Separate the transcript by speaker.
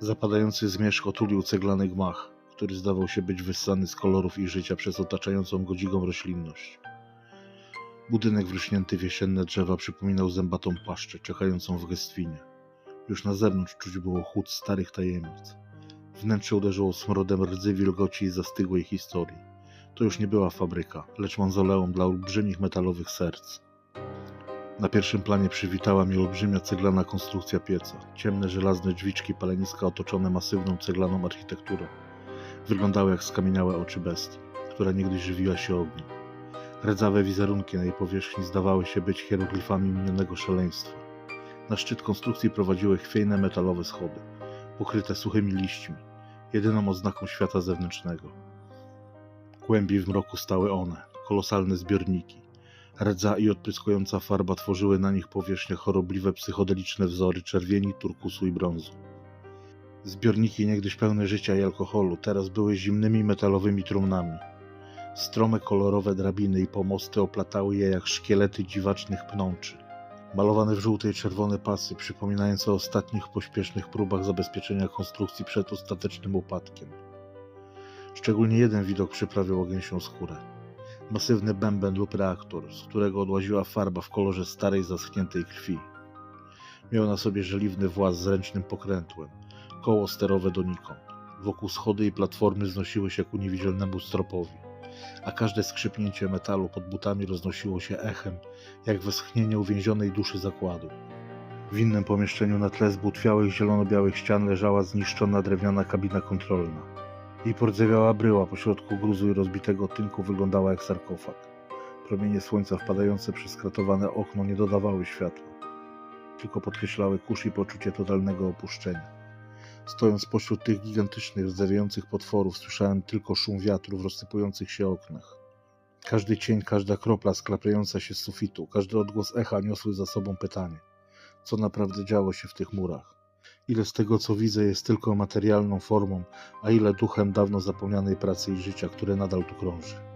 Speaker 1: Zapadający zmierzch otulił ceglany gmach, który zdawał się być wyssany z kolorów i życia przez otaczającą go dzigą roślinność. Budynek wrośnięty w jesienne drzewa przypominał zębatą paszczę czekającą w gestwinie. Już na zewnątrz czuć było chłód starych tajemnic. Wnętrze uderzyło smrodem rdzy wilgoci i zastygłej historii. To już nie była fabryka, lecz mauzoleum dla olbrzymich metalowych serc. Na pierwszym planie przywitała mnie olbrzymia ceglana konstrukcja pieca. Ciemne żelazne drzwiczki paleniska otoczone masywną ceglaną architekturą. Wyglądały jak skamieniałe oczy bestii, która niegdyś żywiła się ogniem. Rdzawe wizerunki na jej powierzchni zdawały się być hieroglifami minionego szaleństwa. Na szczyt konstrukcji prowadziły chwiejne metalowe schody, pokryte suchymi liśćmi, jedyną oznaką świata zewnętrznego. Głębiej w mroku stały one, kolosalne zbiorniki. Rdza i odpryskująca farba tworzyły na nich powierzchnię chorobliwe psychodeliczne wzory czerwieni, turkusu i brązu. Zbiorniki niegdyś pełne życia i alkoholu, teraz były zimnymi metalowymi trumnami. Strome kolorowe drabiny i pomosty oplatały je jak szkielety dziwacznych pnączy. Malowane w żółte i czerwone pasy, przypominające o ostatnich pośpiesznych próbach zabezpieczenia konstrukcji przed ostatecznym upadkiem. Szczególnie jeden widok przyprawiał gęsią skórę. Masywny bęben lub reaktor, z którego odłaziła farba w kolorze starej, zaschniętej krwi. Miał na sobie żeliwny właz z ręcznym pokrętłem, koło sterowe donikąd. Wokół schody i platformy znosiły się ku niewidzialnemu stropowi, a każde skrzypnięcie metalu pod butami roznosiło się echem, jak westchnienie uwięzionej duszy zakładu. W innym pomieszczeniu na tle zbutwiałych zielono-białych ścian leżała zniszczona drewniana kabina kontrolna. Jej pordzewiała bryła pośrodku gruzu i rozbitego tynku wyglądała jak sarkofag. Promienie słońca wpadające przez kratowane okno nie dodawały światła, tylko podkreślały kurz i poczucie totalnego opuszczenia. Stojąc pośród tych gigantycznych, rdzewiejących potworów, słyszałem tylko szum wiatru w rozsypujących się oknach. Każdy cień, każda kropla sklapiająca się z sufitu, każdy odgłos echa niosły za sobą pytanie: co naprawdę działo się w tych murach? Ile z tego, co widzę, jest tylko materialną formą, a ile duchem dawno zapomnianej pracy i życia, które nadal tu krąży?